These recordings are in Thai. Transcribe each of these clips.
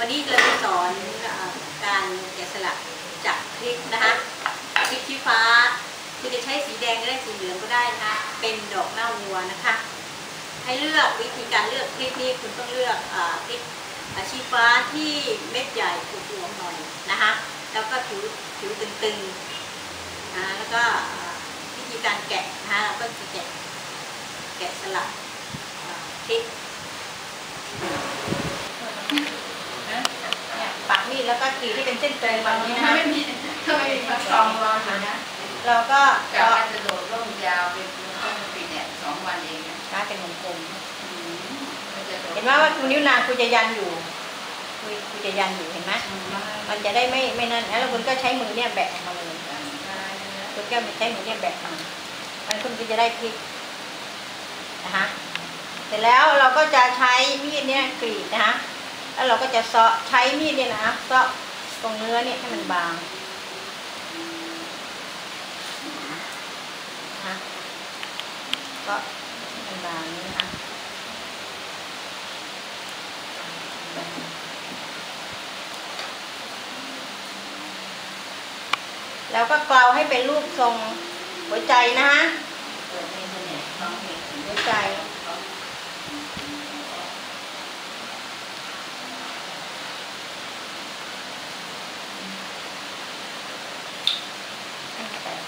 วันนี้เราจะสอนอการแกะสลักจากพริกนะคะพริกชี้ฟ้าคือจะใช้สีแดงก็ได้สีเหลืองก็ได้นะคะเป็นดอกหน้าวัวนะคะ ให้เลือกวิธีการเลือกพริกนี่คุณต้องเลือกอพริกชี้ฟ้าที่เม็ดใหญ่อวบๆหน่อยนะคะแล้วก็ผิวผิวตึงๆนะแล้วก็วิธีการแกะนะคะเราก็จะแกะแกะสลักพริก เนี่ยปักมีด แล้วก็กรีดที่เป็นเส้นตรงแบบนี้นะถ้าคะไม่มีถ้าไม่มีฟักทองรออยู่นะเราก็กะก็ว่าจะโดดร่มยาวเป็นต้นปีเนี่ยสองวันเองนะนะเป็นวงกลมอืมมันจะโดดเห็นไหมว่าคุณนิ้วนางคุณจะยันอยู่คุณคุณจะยันอยู่เห็นไหมมันจะได้ไม่ไม่นั่นแล้วคุณก็ใช้มือเนี่ยแบะออกมาเลยคุณก็ใช้มือเนี่ยแบะมามันคุณก็จะได้พลิกนะคะเสร็จแล้วเราก็จะใช้มีดเนี่ยกรีดนะคะ แล้วเราก็จะเซาะใช้มีดเนี่ยนะเซาะตรงเนื้อเนี่ยให้มันบางนะคะก็ให้มันบางนี้นะคะแล้วก็เกลาให้เป็นรูปทรงหัวใจนะฮะเปิดในอินเทอร์เน็ตลองเห็นหัวใจ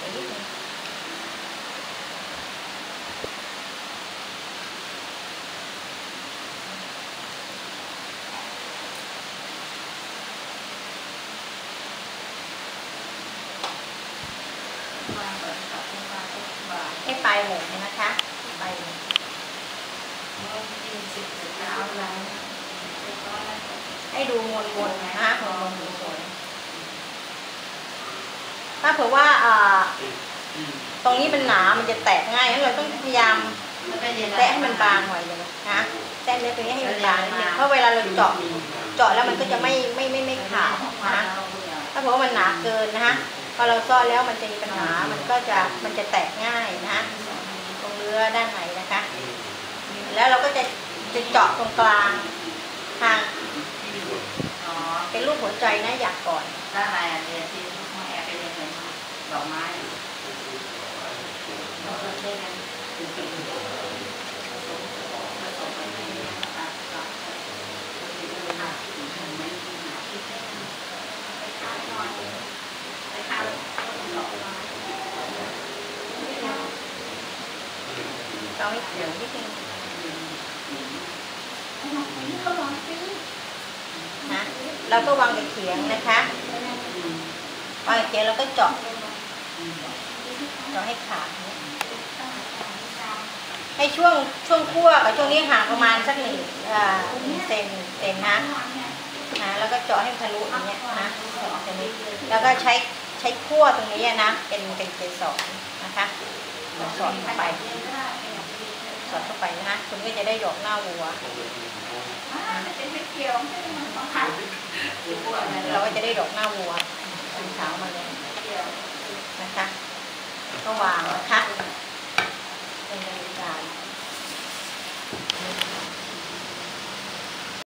ไปนิดนึงให้ปลายหมูเนี่ยนะคะปลายหมูให้ดูมนมนๆนะคะมนมนสวยๆ ถ้าเผื่อว่าอ่าตรงนี้มันหนา มันจะแตกง่ายงั้นเราต้องพยายามแตะให้มันบางหน่อยหนึงนะแตะเนื้อตรงนี้ให้มันบางนิดนึงเพราะเวลาเราเจาะเจาะแล้วมันก็จะไม่ไม่ไม่ไม่ขาดนะถ้าเผื่อว่ามันหนาเกินนะฮะพอเราซ่อนแล้วมันจะมีปัญหา มันก็จะมันจะแตกง่ายนะฮะตรงเนื้อด้านในนะคะ แล้วเราก็จะจะเจาะตรงกลางทางอ๋อเป็นรูปหัวใจนะอยากก่อนถ้าอะไรอะเรียนที่ ดอกไม้เราเล่นกันผสมกันให้ตัดตัดไปขายหน่อยไปขายดอกไม้เราให้เขียวนิดนึงนะเราก็วางเขียงนะคะวางเขียงเราก็เจาะ เจาะให้ขาดเนี่ยให้ช่วงช่วงคั่วกับช่วงนี้ห่างประมาณสักหนึ่งอ่าหนึ่งเซนเซนนะนะแล้วก็เจาะให้ทะลุอย่างเงี้ยนะเจาะตรงนี้แล้วก็ใช้ใช้คั่วตรงนี้อะนะเป็นเป็นเกสรนะคะสอดเข้าไปสอดเข้าไปนะคะคุณก็จะได้ดอกหน้าวัวเราก็จะได้ดอกหน้าวัวสีขาวมาเลย นะคะ ก็วางนะคะ